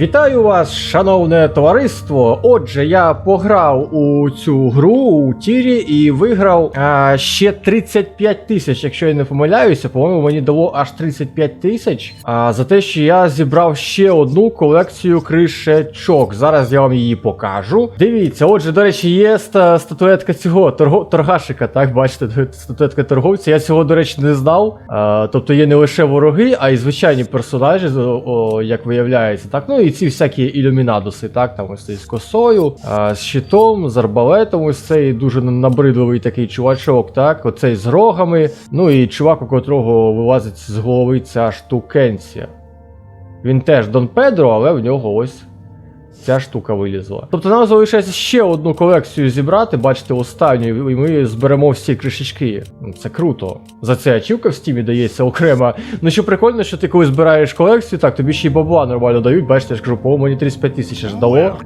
Вітаю вас, шановне товариство. Отже, я пограв у цю гру у тірі і виграв а, ще 35 тисяч, якщо я не помиляюся. По-моєму, мені дало аж 35 тисяч. А за те, що я зібрав ще одну колекцію кришечок. Зараз я вам її покажу. Дивіться, отже, до речі, є статуетка цього торго, торгашика. Так, бачите, статуетка торговця. Я цього, до речі, не знав. А, тобто є не лише вороги, а й звичайні персонажі, о, як виявляється. Так, ну і ці всякі ілюмінадуси, так, там ось цей з косою, а, з щитом, з арбалетом, ось цей дуже набридливий такий чувачок, так, оцей з рогами. Ну і чувак, у котрого вилазить з голови ця штукенція. Він теж Дон Педро, але в нього ось ця штука вилізла. Тобто нам залишається ще одну колекцію зібрати, бачите, останню, і ми зберемо всі кришечки. Ну, Це круто. За це ачівка в стімі дається окрема. Ну що прикольно, що ти коли збираєш колекцію, так тобі ще й бабла нормально дають. Бачите, я ж кажу, по мені 35 тисяч аж дало.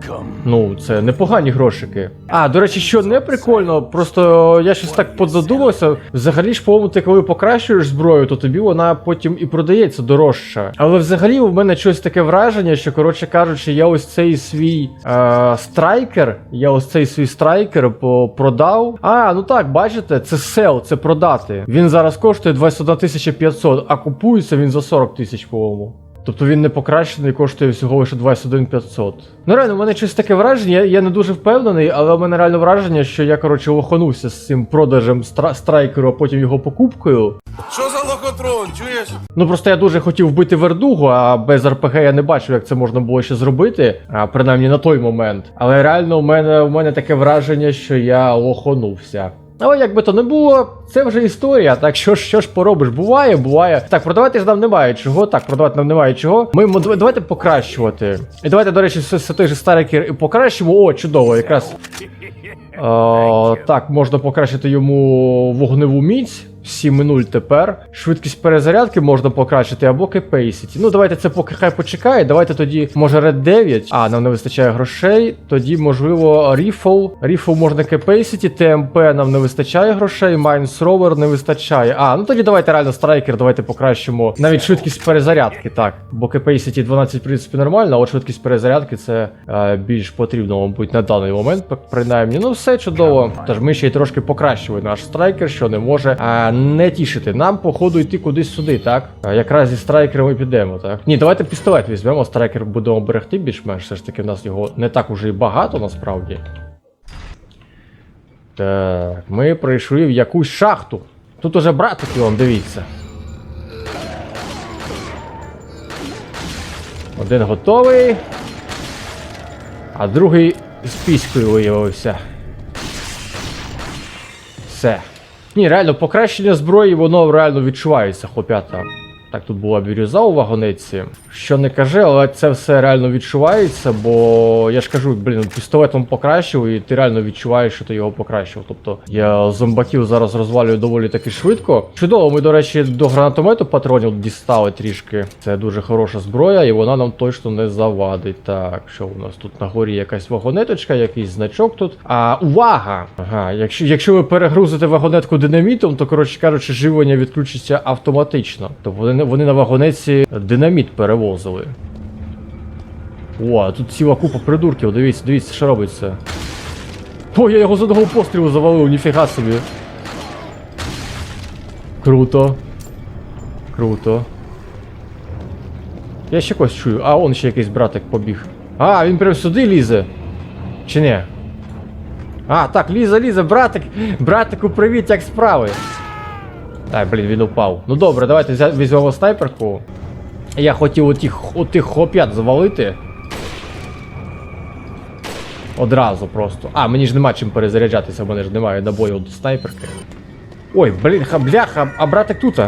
Ну, це непогані грошики. А, до речі, що не прикольно, просто я щось так подзадумався. Взагалі ж, по-моєму, ти коли покращуєш зброю, то тобі вона потім і продається дорожче. Але взагалі у мене щось таке враження, що, коротше кажучи, я ось цей свій е, страйкер, я ось цей свій страйкер продав. А, ну так, бачите, це сел, це продати. Він зараз коштує 21 500, а купується він за 40 тисяч, по-моєму. Тобто він не покращений, коштує всього лише 21 500. Ну реально, у мене щось таке враження, я, я не дуже впевнений, але у мене реально враження, що я, коротше, лоханувся з цим продажем стра- страйкеру, а потім його покупкою. Що за лохотрон, чуєш? Ну просто я дуже хотів вбити вердугу, а без РПГ я не бачив, як це можна було ще зробити, а, принаймні на той момент. Але реально у мене, у мене таке враження, що я лоханувся. Але як би то не було, це вже історія. Так що ж, що ж поробиш? Буває, буває. Так, продавати ж нам немає чого. Так, продавати нам немає чого. Ми давайте покращувати. І давайте, до речі, все, все той же старий і покращимо. О, чудово, якраз. О, так, можна покращити йому вогневу міць. 7-0 тепер. Швидкість перезарядки можна покращити або Capacity. Ну, давайте це поки хай почекає. Давайте тоді, може, Red 9. А, нам не вистачає грошей. Тоді, можливо, Rifle. Rifle можна Capacity, TMP нам не вистачає грошей, Mine Thrower не вистачає. А, ну тоді давайте реально страйкер, давайте покращимо. Навіть швидкість перезарядки, так. Бо Capacity 12, в принципі, нормально, а от швидкість перезарядки це е, більш потрібно, мабуть, на даний момент, принаймні. Ну, все чудово. Тож ми ще й трошки покращили наш страйкер, що не може е, не тішити. Нам, походу, йти кудись сюди, так? Якраз зі страйкером і підемо, так? Ні, давайте пістолет візьмемо, страйкер будемо берегти більш-менш. Все ж таки, в нас його не так уже і багато насправді. Так, ми прийшли в якусь шахту. Тут уже братики, вам дивіться. Один готовий. А другий з піською виявився. Все. Ні, реально, покращення зброї, воно реально відчувається, хлопята. Так, тут була бірюза у вагонетці. Що не кажи, але це все реально відчувається, бо я ж кажу, блін, пістолетом покращив, і ти реально відчуваєш, що ти його покращив. Тобто я зомбаків зараз розвалюю доволі таки швидко. Чудово, ми, до речі, до гранатомету патронів дістали трішки. Це дуже хороша зброя, і вона нам точно не завадить. Так, що у нас тут на горі якась вагонеточка, якийсь значок тут. А увага! Ага, якщо, якщо ви перегрузите вагонетку динамітом, то коротше кажучи, живлення відключиться автоматично. Тобто вони, вони на вагонетці динаміт перевозили. О, тут ціла купа придурків, дивіться, дивіться, що робиться. О, я його з одного пострілу завалив, ніфіга собі. Круто. Круто. Я ще когось чую. А, он ще якийсь братик побіг. А, він прям сюди лізе. Чи ні? А, так, лізе, лізе, братик. Братику, привіт, як справи? Так, блін, він упав. Ну добре, давайте візьмемо снайперку. Я хотів отих, отих хлоп'ят завалити. Одразу просто. А, мені ж нема чим перезаряджатися, в мене ж немає набою до снайперки. Ой, блін, ха, бляха, а братик тут.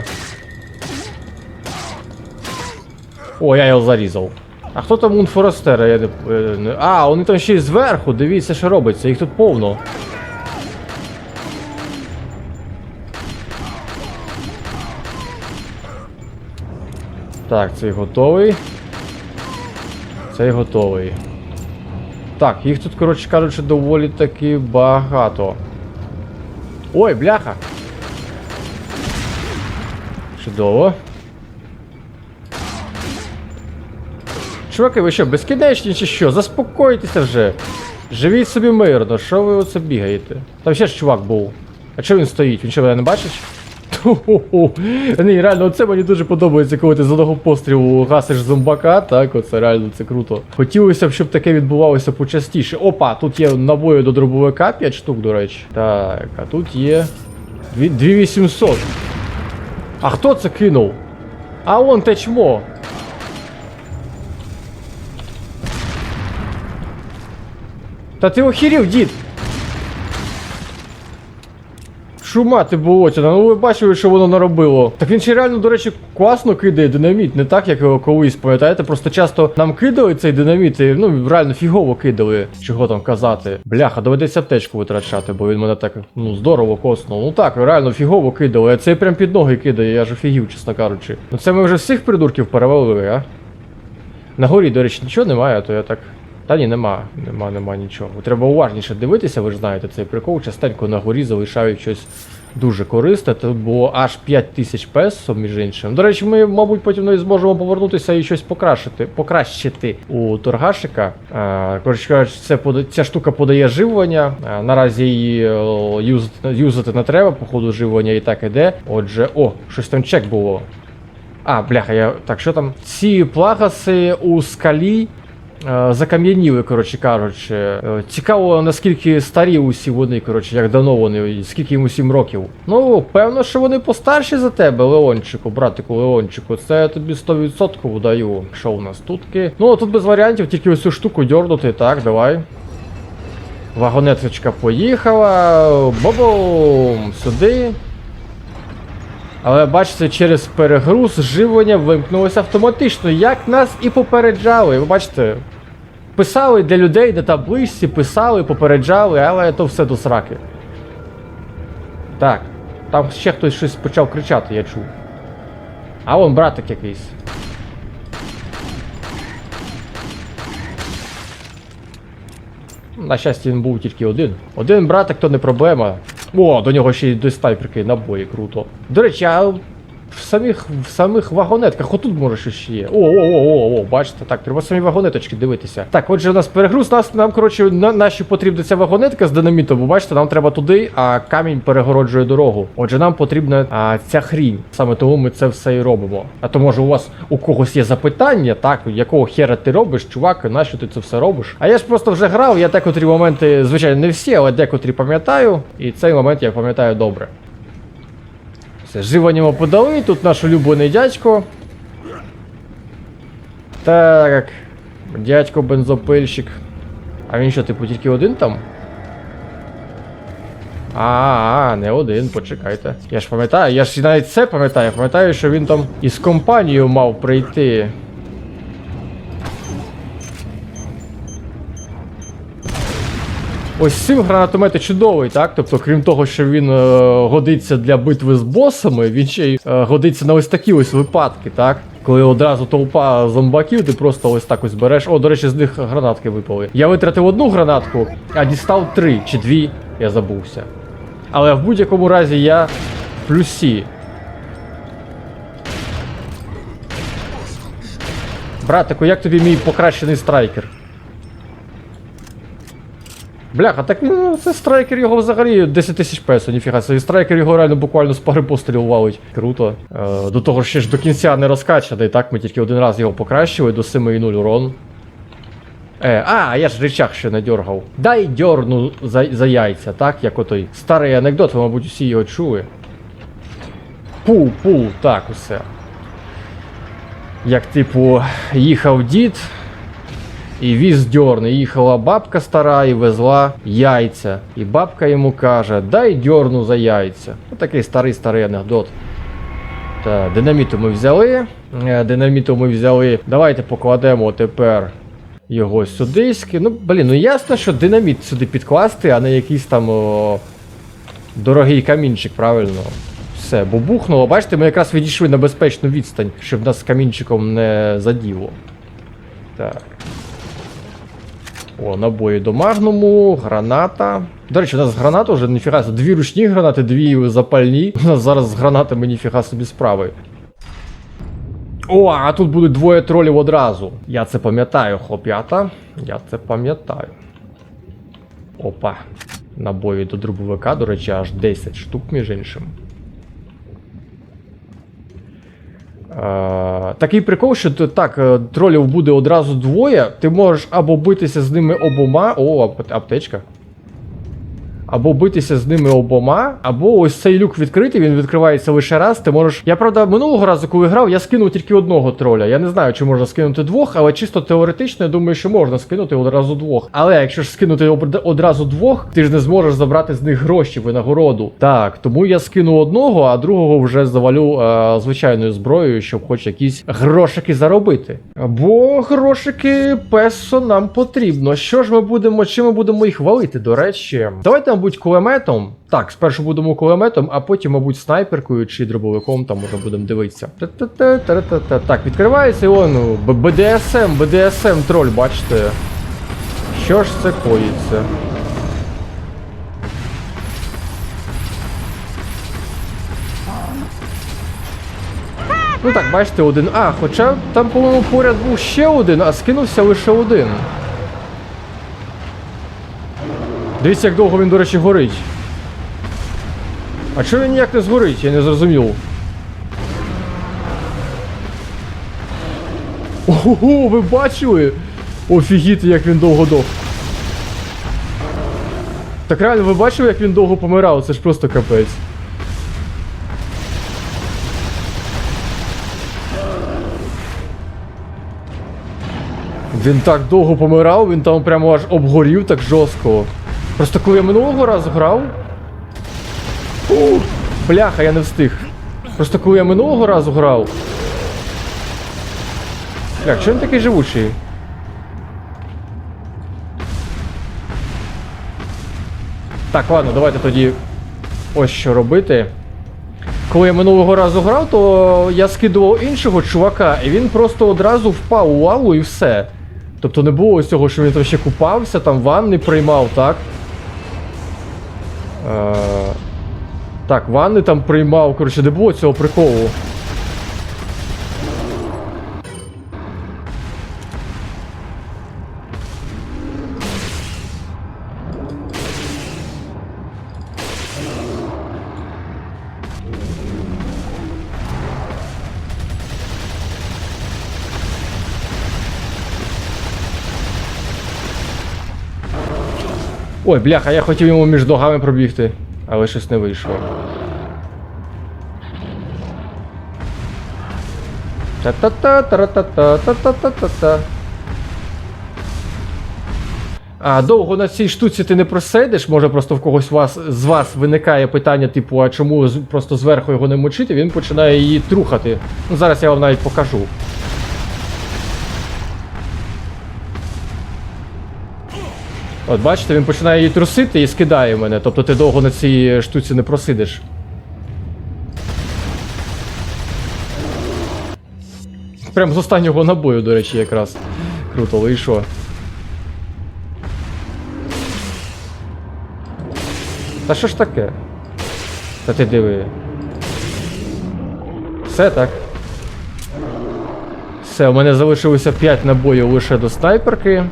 О, я його зарізав. А хто там Унфорестера? Я е, не. А, вони там ще й зверху, дивіться, що робиться, їх тут повно. Так, цей готовий. Цей готовий. Так, їх тут, коротше кажучи, доволі таки багато. Ой, бляха! Чудово. Чуваки, ви що, безкінечні чи що? Заспокойтеся вже. Живіть собі мирно, що ви оце бігаєте? Там ще ж чувак був. А чого він стоїть? Він що мене не бачить? Ху-ху-ху. Ні, реально, оце мені дуже подобається, коли ти з одного пострілу гасиш зомбака, так, оце реально це круто. Хотілося б, щоб таке відбувалося почастіше. Опа, тут є набої до дробовика 5 штук, до речі. Так, а тут є. 2800. А хто це кинув? А он те чмо. Та ти охерів, дід! Шумати болотяна, ну ви бачили, що воно наробило. Так він ще реально, до речі, класно кидає динаміт, не так, як його колись, пам'ятаєте? Просто часто нам кидали цей динаміт, і ну реально фігово кидали, чого там казати. Бляха, доведеться аптечку витрачати, бо він мене так ну здорово коснув. Ну так, реально фігово кидали, а цей прям під ноги кидає, я ж офігів, чесно кажучи. Ну це ми вже всіх придурків перевалили, а? На горі, до речі, нічого немає, то я так. Та ні, нема, нема, нема нічого. Треба уважніше дивитися, ви ж знаєте цей прикол. Частенько на горі залишають щось дуже корисне. Тут було аж 5 тисяч песо, між іншим. До речі, ми, мабуть, потім навіть зможемо повернутися і щось покращити, покращити у торгашика. Коротше це ця штука подає живлення. Наразі її юзати, юзати не треба, по ходу живлення і так іде. Отже, о, щось там чек було. А, бляха, я. Так, що там? Ці плагаси у скалі е, закам'яніли, коротше кажучи. Е, Цікаво, наскільки старі усі вони, коротше, як давно вони, скільки їм усім років. Ну, певно, що вони постарші за тебе, Леончику, братику Леончику. Це я тобі 100% даю. Що у нас тутки? Ну, тут без варіантів, тільки ось цю штуку дьорнути. Так, давай. Вагонеточка поїхала. Бобум! Сюди. Але бачите, через перегруз живлення вимкнулося автоматично, як нас і попереджали. Ви бачите, писали для людей на табличці, писали, попереджали, але то все до сраки. Так, там ще хтось щось почав кричати, я чув. А вон братик якийсь. На щастя, він був тільки один. Один братик то не проблема. О, до нього ще й до снайперки набої, круто. До речі, а в самих, в самих вагонетках отут може щось ще є. О, о, о, о, о, бачите, так, треба самі вагонеточки дивитися. Так, отже, у нас перегруз, нас, нам, коротше, на, наші потрібна ця вагонетка з динамітом, бо бачите, нам треба туди, а камінь перегороджує дорогу. Отже, нам потрібна а, ця хрінь. Саме тому ми це все і робимо. А то може у вас у когось є запитання, так, якого хера ти робиш, чувак, нащо ти це все робиш? А я ж просто вже грав, я декотрі моменти, звичайно, не всі, але декотрі пам'ятаю, і цей момент я пам'ятаю добре. Все, живо ми подали, тут наш улюблений дядько. Так. Дядько бензопильщик. А він що, типу, тільки один там? А, а, не один, почекайте. Я ж пам'ятаю, я ж навіть це пам'ятаю, пам'ятаю, що він там із компанією мав прийти. Ось цим гранатомет чудовий, так? Тобто, крім того, що він е, годиться для битви з босами, він ще й е, годиться на ось такі ось випадки, так? Коли одразу толпа зомбаків, ти просто ось так ось береш. О, до речі, з них гранатки випали. Я витратив одну гранатку, а дістав три чи дві, я забувся. Але в будь-якому разі я в плюсі. Братику, як тобі мій покращений страйкер? Бляха, так ну, це страйкер його взагалі 10 тисяч песо, ніфіга. Цей страйкер його реально буквально з пари пострілів валить. Круто. Е, до того ж ще ж до кінця не розкачаний, так? Ми тільки один раз його покращили до 7,0 урон. Е, а, я ж речах ще не дергав. Дай дьорну за, за яйця, так? Як отой. Старий анекдот, ви, мабуть, всі його чули. Пу, пу, так усе. Як, типу, їхав дід, і віз дьорни. Їхала бабка стара і везла яйця. І бабка йому каже: дай дьорну за яйця. Отакий старий старий анекдот. Та, динаміту ми взяли. Е, Динаміту ми взяли. Давайте покладемо тепер його сюди. Ну, блін, ну ясно, що динаміт сюди підкласти, а не якийсь там о, дорогий камінчик, правильно. Все, бо бухнуло. Бачите, ми якраз відійшли на безпечну відстань, щоб нас камінчиком не заділо. Так. О, набої до магнуму, граната. До речі, у нас граната вже ніфіга. Дві ручні гранати, дві запальні. У нас зараз з гранатами ніфіга собі справи. О, а тут будуть двоє тролів одразу. Я це пам'ятаю, хлоп'ята. Я це пам'ятаю. Опа. Набої до дробовика, до речі, аж 10 штук, між іншим. Е, такий прикол, що так, е, тролів буде одразу двоє. Ти можеш або битися з ними обома. О, аптечка. Або битися з ними обома, або ось цей люк відкритий, він відкривається лише раз. Ти можеш. Я правда минулого разу, коли грав, я скинув тільки одного троля. Я не знаю, чи можна скинути двох, але чисто теоретично, я думаю, що можна скинути одразу двох. Але якщо ж скинути одразу двох, ти ж не зможеш забрати з них гроші винагороду. Так, тому я скину одного, а другого вже завалю е, звичайною зброєю, щоб хоч якісь грошики заробити. Бо грошики песо нам потрібно. Що ж ми будемо, чим ми будемо їх валити, до речі? Давайте, мабуть, кулеметом. Так, спершу будемо кулеметом, а потім, мабуть, снайперкою чи дробовиком, там може будемо дивитися. Так, відкривається і БДСМ, БДСМ троль, бачите. Що ж це коїться? Ну так, бачите, один. А, хоча там, по-моєму, поряд був ще один, а скинувся лише один. Дивіться, як довго він, до речі, горить. А чого він ніяк не згорить, я не зрозумів. Ого, ви бачили? Офігіти, як він довго дох. Так реально, ви бачили, як він довго помирав? Це ж просто капець. Він так довго помирав, він там прямо аж обгорів так жорстко. Просто коли я минулого разу грав. Ух, бляха, я не встиг. Просто коли я минулого разу грав. Блях, що він такий живучий? Так, ладно, давайте тоді ось що робити. Коли я минулого разу грав, то я скидував іншого чувака, і він просто одразу впав у лаву і все. Тобто не було ось цього, що він там ще купався, там ванни приймав, так? Е, так, ванни там приймав, коротше, не було цього приколу. Ой, бляха, я хотів йому між ногами пробігти, але щось не вийшло. Та-та-та, та-та-та, та-та-та-та-та. А довго на цій штуці ти не просидиш, може просто в когось вас, з вас виникає питання, типу, а чому просто зверху його не мочити, він починає її трухати. Ну зараз я вам навіть покажу. От бачите, він починає її трусити і скидає мене. Тобто ти довго на цій штуці не просидиш. Прям з останнього набою, до речі, якраз. Круто вийшло. Та що ж таке? Та ти диви. Все так. Все, у мене залишилося 5 набоїв лише до снайперки.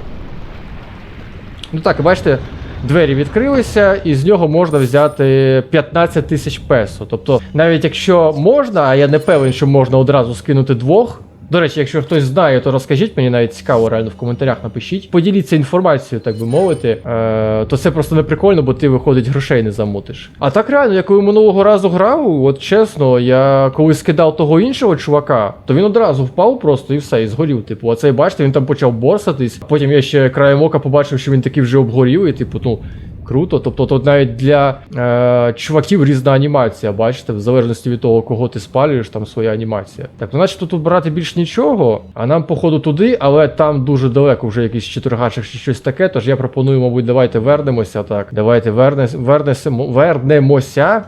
Ну так, бачите, двері відкрилися, і з нього можна взяти 15 тисяч песо. Тобто, навіть якщо можна, а я не певен, що можна одразу скинути двох. До речі, якщо хтось знає, то розкажіть мені навіть цікаво, реально в коментарях напишіть. Поділіться інформацією, так би мовити. Е, то це просто не прикольно, бо ти виходить грошей не замутиш. А так реально, я коли минулого разу грав, от чесно, я коли скидав того іншого чувака, то він одразу впав просто і все, і згорів. Типу, а цей бачите, він там почав борсатись. Потім я ще краєм ока побачив, що він такий вже обгорів, і типу, ну. Круто, тобто тут навіть для е, чуваків різна анімація, бачите, в залежності від того, кого ти спалюєш, там своя анімація. Так, ну значить тут брати більш нічого, а нам, походу, туди, але там дуже далеко вже якийсь чотиргачик чи щось таке. Тож я пропоную, мабуть, давайте вернемося. Так, давайте вернес, вернесемо, вернемося.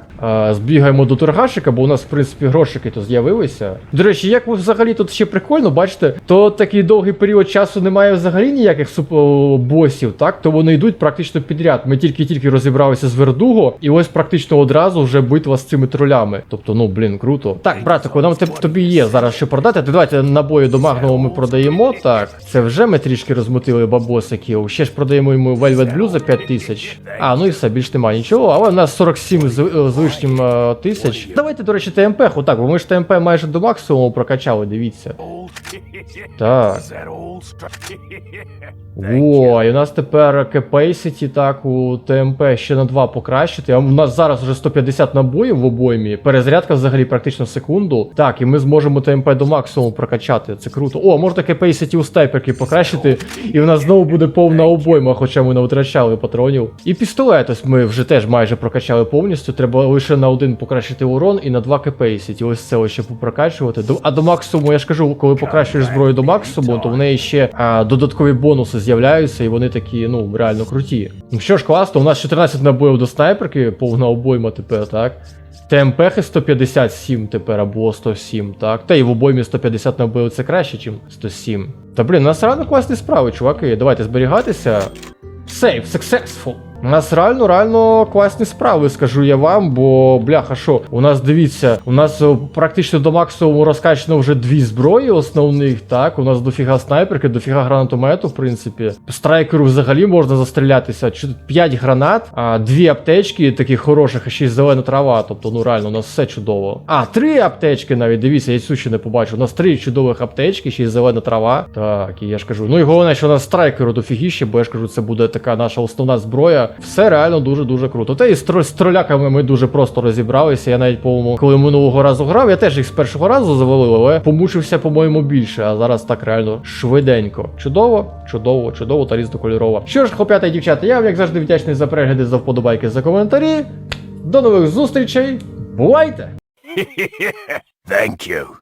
збігаємо до торгашика, бо у нас, в принципі, грошики то з'явилися. До речі, як взагалі тут ще прикольно, бачите, то такий довгий період часу немає взагалі ніяких босів, так? То вони йдуть практично підряд. Ми тільки-тільки розібралися з Вердуго, і ось практично одразу вже битва з цими тролями. Тобто, ну блін, круто. Так, братику, нам тобі є зараз що продати. Ти давайте набої до магного ми продаємо. Так, це вже ми трішки розмутили бабосиків. Ще ж продаємо йому Velvet Blue за 5 тисяч. А, ну і все, більш немає нічого. Але в нас 47 з, е, з лишнім е, тисяч. Давайте, до речі, ТМП, отак, бо ми ж ТМП майже до максимуму прокачали, дивіться. Так. О, і у нас тепер capacity, так, у ТМП ще на 2 покращити. У нас зараз вже 150 набоїв в обоймі. Перезарядка взагалі практично секунду. Так, і ми зможемо ТМП до максимуму прокачати. Це круто. О, можна capacity у снайперки покращити, і в нас знову буде повна обойма, хоча ми не витрачали патронів. І пістолет, ось ми вже теж майже прокачали повністю. Треба лише на один покращити урон і на 2 capacity. Ось це ось ще попрокачувати. А до максимуму, я ж кажу, коли покращуєш зброю до максимуму, то в неї ще а, додаткові бонуси з'являються, і вони такі, ну, реально круті. Ну що ж, класно, у нас 14 набоїв до снайперки, повна обойма тепер, так? ТМП 157 тепер або 107, так? Та і в обоймі 150 набоїв це краще, ніж 107. Та блін, у нас рано класні справи, чуваки. Давайте зберігатися. Save, successful. У нас реально, реально класні справи, скажу я вам, бо бляха, що у нас дивіться, у нас практично до максимуму розкачано вже дві зброї основних, так. У нас дофіга снайперки, дофіга гранатомету, в принципі. Страйкеру взагалі можна застрілятися. 5 гранат, а дві аптечки таких хороших, а ще й зелена трава. Тобто, ну реально, у нас все чудово. А, три аптечки навіть. Дивіться, я цю ще не побачив. У нас три чудових аптечки, ще й зелена трава. Так, і я ж кажу. Ну і головне, що у нас страйкеру дофігіще, бо я ж кажу, це буде така наша основна зброя. Все реально дуже-дуже круто. Та і з, тро- з троляками ми дуже просто розібралися. Я навіть, по-моєму, коли минулого разу грав, я теж їх з першого разу завалив, але помучився, по-моєму, більше. А зараз так реально швиденько. Чудово, чудово, чудово та різнокольорово. Що ж, хлоп'ята і дівчата, я вам як завжди вдячний за перегляди, за вподобайки, за коментарі. До нових зустрічей. Бувайте! Thank you.